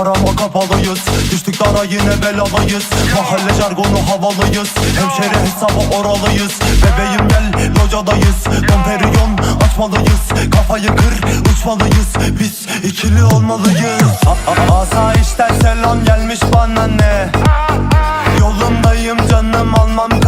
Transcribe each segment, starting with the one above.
Arama kapalıyız. Düştük dara yine belalıyız. Mahalle jargonu havalıyız. Hemşeri hesabı oralıyız. Bebeğim gel locadayız. Domperiyon açmalıyız. Kafayı kır uçmalıyız. Biz ikili olmalıyız. A- Asayişten selam gelmiş bana ne? Yolundayım canım almam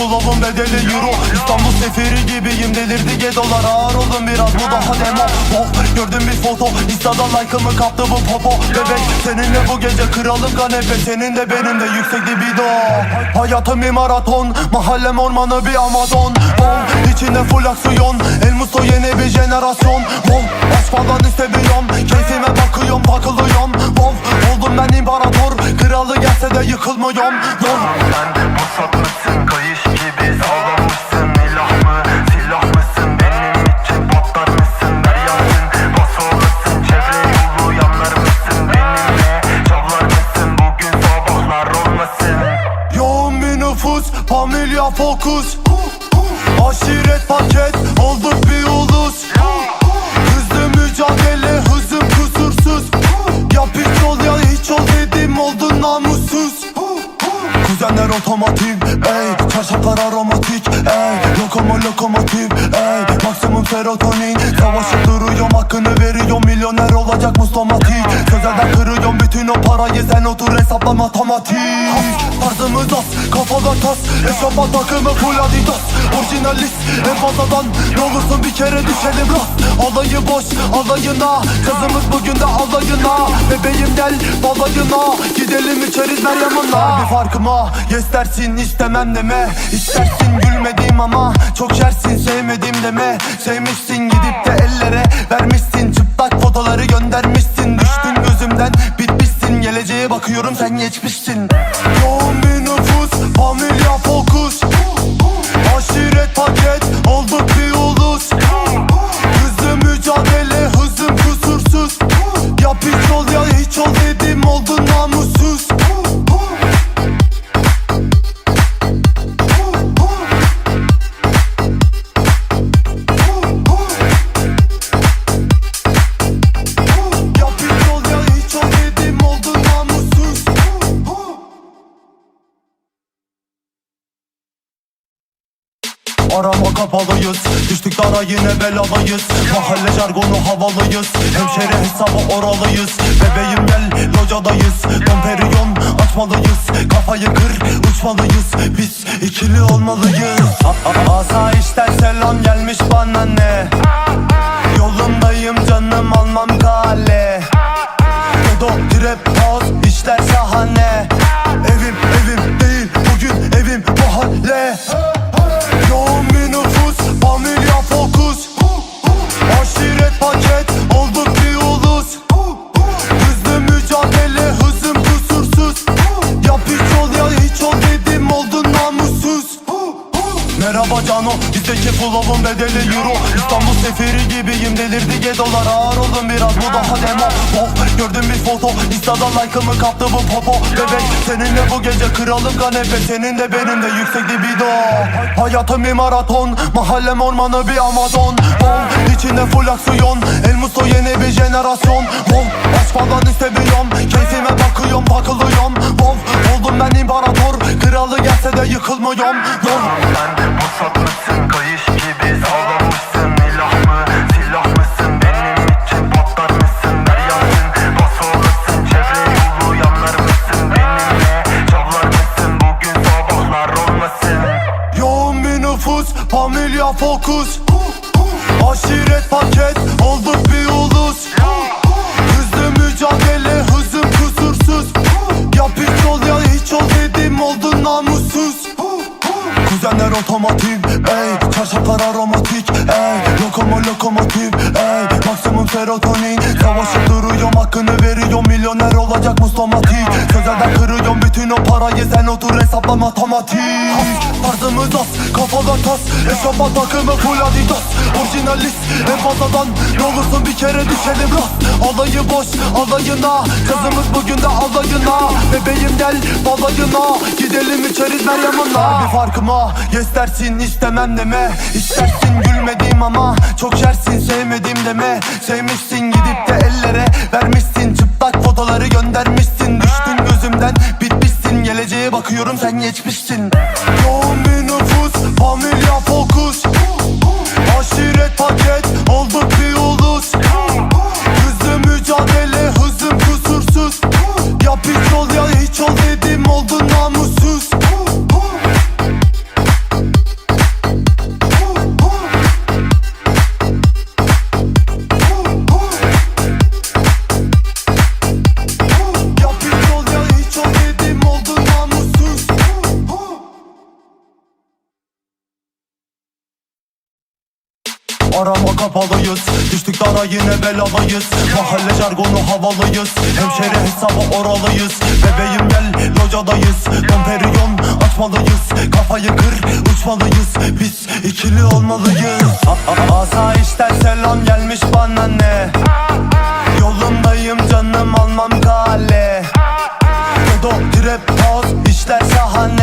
flow'un bedeli euro İstanbul seferi gibiyim. Delirdi gedolar ağır oldum biraz. Bu daha demo. Oh gördüm bir foto. Insta'da like'ımı kaptı bu popo. Bebek seninle bu gece kralım kanepe. Senin de benim de yüksek libido. Hayatım bir maraton. Mahallem ormanı bir amazon. Oh içinde full aksiyon. El Musto yeni bir jenerasyon. Oh aşk falan istemiyorum Keyfime bakıyorum takılıyorum Oh oldum ben imparator. Kralı gelse de yıkılmıyorum. Oh Sen pusat mısın kayış familya fokus. Aşiret paket, olduk bir ulus. Hızlı mücadele, hızım kusursuz. Yap hiç ol ya hiç ol dedim oldun namussuz. Kuzenler otomatik, ey Çarşaflar aromatik, ey. Lokomo lokomotif, ey. Maksimum serotonin. Savaşıp duruyorum hakkını veriyorum. Milyoner olacak muslamatik tas Eşofman takımı full adidas. Orijinalist, en fazladan Ne olursun bir kere düşelim rast Alayı boş, alayına. Kızımız bugün de alayına. Bebeğim gel balayına. Gidelim içeriz ver yanına. Bir farkıma yes istemem deme. İstersin gülmediğim ama Çok şersin sevmedim deme. Sevmişsin gidip de ellere Vermişsin. Çıplak fotoları göndermişsin. Düştün gözümden bitmişsin. Geleceğe bakıyorum sen geçmişsin kapalıyız. Düştük dara yine belalıyız. Mahalle jargonu havalıyız. Hemşeri hesabı oralıyız. Bebeğim gel locadayız. Domperiyon açmalıyız. Kafayı kır uçmalıyız. Biz ikili olmalıyız. A- Asayişten selam gelmiş bana ne? Yolundayım canım almam kale. Dodo trap Merhaba Cano bizdeki flow'un bedeli euro. İstanbul seferi gibiyim delirdi gedolar. Ağır oldum biraz bu daha demo. Oh gördüm bir foto Insta'da like'ımı kaptı bu popo. Bebek seninle bu gece kralım kanepe Senin de benim de yüksek libido. Hayatım bir maraton Mahallem ormanı bir amazon. Oh içinde full aksiyon. El Musto yeni bir jenerasyon. Oh aşk falan istemiyorum. Keyfime bakıyorum takılıyorum Oh oldum ben imparator Kralı gelse de yıkılmıyorum. Oh Sen pusat mısın kayış gibi sağlamışsın İlah mı silah mısın? Benim için patlar mısın? Ver yansın bas olasın çevre yolu yanlar mısın? Benimle çavlar mısın? Bugün sabahlar olmasın. Yoğun bir nüfus, familya fokus. Aşiret paket, oldun namussuz. Kuzenler otomatik, ey Çarşaflar aromatik, ey Lokomo lokomotif, ey Maksimum serotonin. Savaşıp duruyorum hakkını veriyorum. Milyoner olacak muslamatik Sözelden kırıyorum bütün o parayı. Sen otur hesapla matematik Tarzımız az kafalar tas. Eşofman takımı full adidas. Orijinalist en fazladan Ne olursun bir kere düşelim rast. Alayı boş alayına. Kızımız bugün de alayına. Bebeğim gel balayına. Gidelim içeriz Meryem'inle Bir farkıma yes dersin istemem deme. İstersin gülmediğim ama Çok yersin sevmedim deme Sevmişsin gidip de ellere Vermişsin. Çıplak fotoları göndermişsin. Düştün gözümden bitmişsin. Geleceğe bakıyorum sen geçmişsin. Yoğun bir nüfus Familya fokus. Aşiret paket Olduk bir ulus. Hızlı mücadele Hızım kusursuz. Yap hiç ol ya hiç ol dedim Oldun namussuz yine belalıyız Mahalle jargonu havalıyız. Hemşeri hesabı oralıyız. Bebeğim gel locadayız. Domperiyon açmalıyız. Kafayı kır uçmalıyız. Biz ikili olmalıyız. A- Asayişten selam gelmiş bana ne? Yolundayım canım almam kale. Dedo trap house işler şahane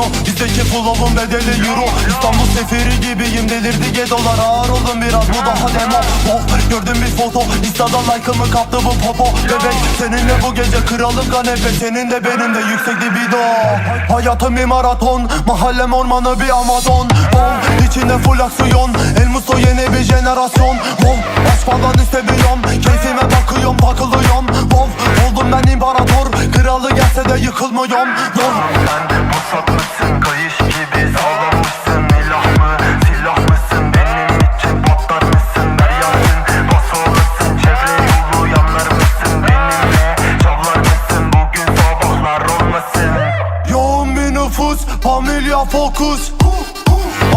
Cano bizdeki flow'un bedeli euro İstanbul seferi gibiyim delirdi gedolar. Ağır olun biraz bu daha demo. Oh, Gördüm bir foto. Insta'da like'ımı kaptı bu popo. Bebek seninle bu gece kralım kanepe. Senin de benim de yüksek libido. Hayatım bir maraton Mahallem ormanı bir amazon. Oh, İçinde full aksiyon. El Musto yeni bir jenerasyon. Oh, Aşk falan istemiyorum. Keyfime bakıyorum takılıyorum oh, Oldum ben imparator Kralı gelse de yıkılmıyorum. Oh, Sen pusat mısın kayış gibi sağlamışsın İlah mı silah mısın? Benim için patlar mısın? Deryansın bas olasın çevre yolu yanlar mısın? Benimle çalar mısın? Bugün sabahlar olmasın. Yoğun bir nüfus, familya fokus.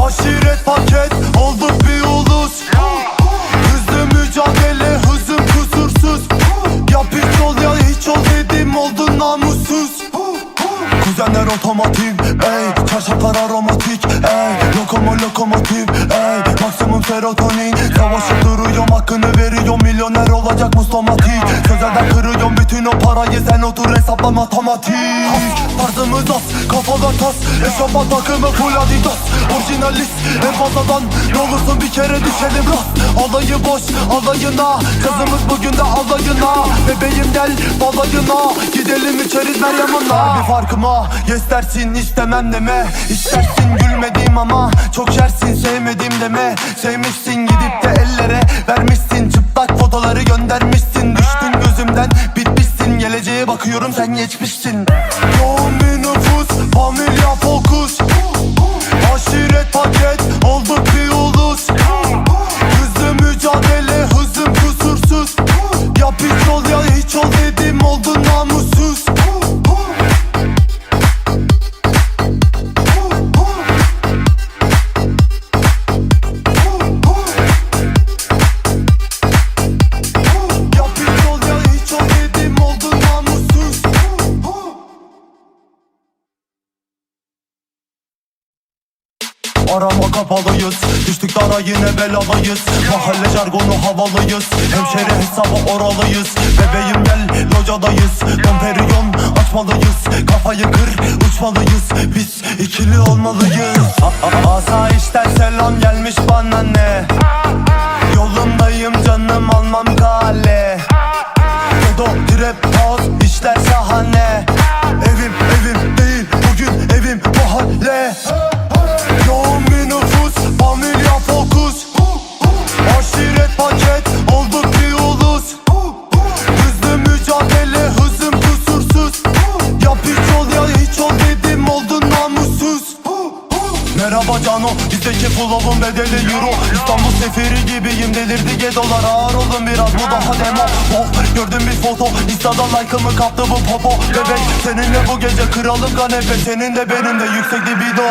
Aşiret paket, olduk bir ulus. Hızlı mücadele, hızım kusursuz. Yap hiç ol ya hiç ol dedim otomatik, ey. Çarşaflar aromatik, ey. Lokomo lokomotif, ey. Maksimum serotonin hakkını veriyorum Olacak mustomatik Sözelden kırıyorum bütün o parayı. Sen otur hesapla matematik Tarzımız az, kafalar tas. Eşofman takımı full adidas. Orijinalist en fazladan Ne olursun bir kere düşelim rast Alayı boş alayına. Kızımız bugün de alayına. Bebeğim gel balayına. Gidelim içeriz Meryem'inle Bir farkıma yes dersin istemem deme. İstersin gülmediğim ama Çok yersin sevmedim deme. Sevmişsin gidip de ellere Vermişsin. Çıplak sen geçmişsin. Yoğun bir nüfus familya fokus Aşiret paket olduk Arama kapalıyız Düştük dara yine belalıyız Mahalle jargonu havalıyız. Hemşeri hesabı oralıyız. Bebeğim gel locadayız. Domperiyon açmalıyız. Kafayı kır uçmalıyız. Biz ikili olmalıyız. Asayişten selam gelmiş bana ne? Yolundayım canım almam kale seferi gibiyim delirdi gedolar. Ağır olun biraz bu daha demo. Oh gördüm bir foto. Insta'da like'ımı kaptı bu popo. Bebek seninle bu gece kralım kanepe Senin de benim de yüksek libido.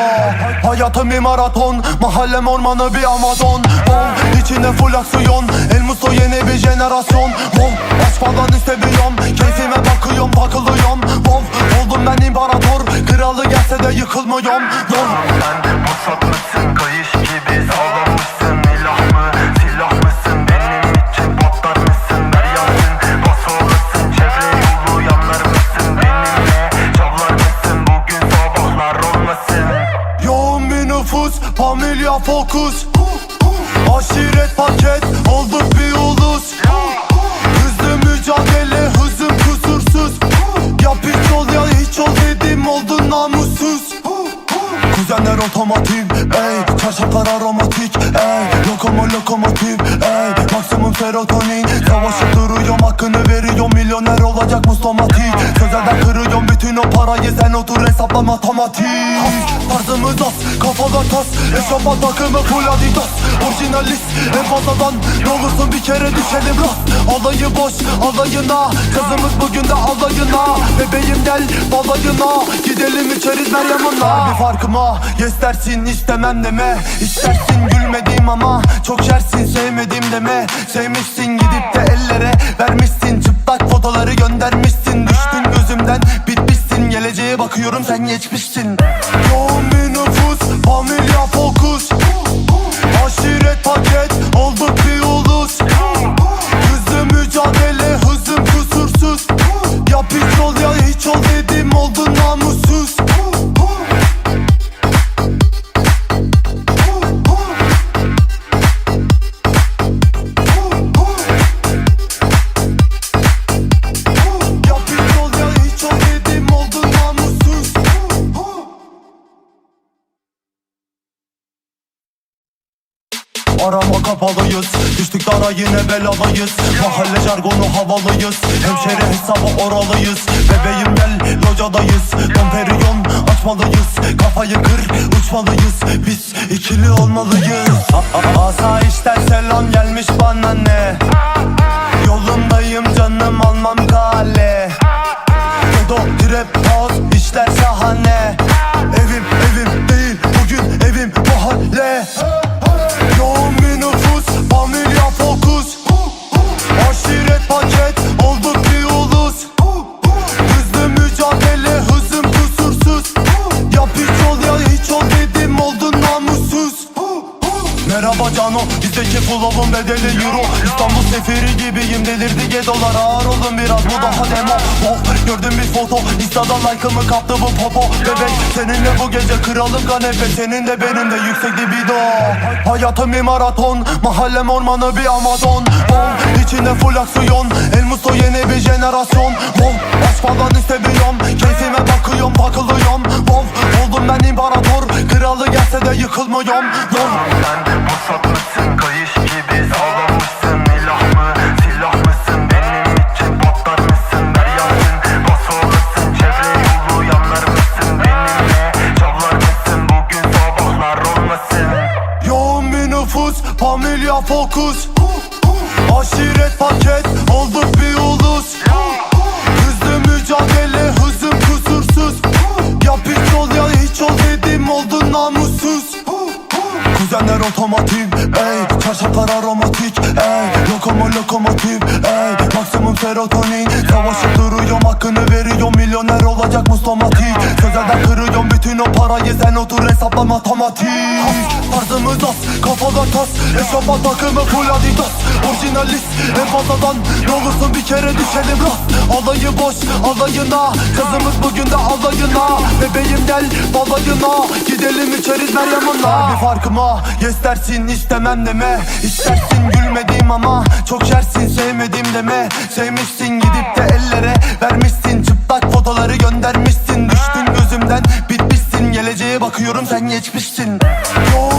Hayatım bir maraton Mahallem ormanı bir amazon. Oh içinde full aksiyon. El Musto yeni bir jenerasyon. Oh aşk falan istemiyorum. Keyfime bakıyorum takılıyorum Oh oldum ben imparator. Kralı gelse de yıkılmıyorum. Oh Sen pusat mısın kayış ey Lokomo lokomotif, ey Maksimum serotonin Savaşıp duruyorum hakkını veriyorum. Milyoner olacak muslamatik Sözlerden kırıyorum bütün o parayı. Sen otur hesapla matematik Tarzımız az, kafada tas. Eşofman takımı full adidas. Orijinalist, en fazladan Ne bir kere düşelim rast. Alayı boş, alayına. Kızımız bugün de alayına. Bebeğim gel balayına. Gidelim içeriz Meryem'inle Bir farkıma yes dersin istemem deme. İstersin gülmediğim ama Çok şersin sevmedim deme. Sevmişsin gidip de ellere Vermişsin. Çıplak fotoları göndermişsin. Düştün gözümden bitmişsin. Geleceğe bakıyorum sen geçmişsin yine belalıyız Mahalle jargonu havalıyız. Hemşeri hesabı oralıyız. Bebeğim gel locadayız. Domperiyon açmalıyız. Kafayı kır uçmalıyız. Biz ikili olmalıyız. Asayişten selam gelmiş bana ne? Yolundayım canım almam kale bizdeki flow'un bedeli euro. İstanbul seferi gibiyim delirdi gedolar Ağır olun biraz bu daha demo. Oh gördüm bir foto. Insta'da like'ımı kaptı bu popo. Bebek seninle bu gece kralım kanepe Senin de benim de yüksek libido. Hayatım bir maraton Mahallem ormanı bir amazon Oh içinde full aksiyon. El Musto yeni bir jenerasyon. Oh aşk falan istemiyorum. Keyfime bakıyorum takılıyorum Oh oldum ben imparator. Kralı gelse de yıkılmıyorum. Oh Sen gezen otur hesapla matematik has, Tarzımız az kafalar tas. Eşofman takımı full adidas. Orijinalist en fazladan Ne olursun bir kere düşelim rast. Alayı boş alayına. Kızımız bugün de alayına. Bebeğim gel balayına. Gidelim içeriz Meryem Ana Bir farkıma yes dersin istemem deme. İstersin gülmediğim ama Çok yersin sevmediğim deme. Sevmişsin gidip de ellere Vermişsin. Çıplak fotoları göndermiş bakıyorum sen geçmişsin. Yo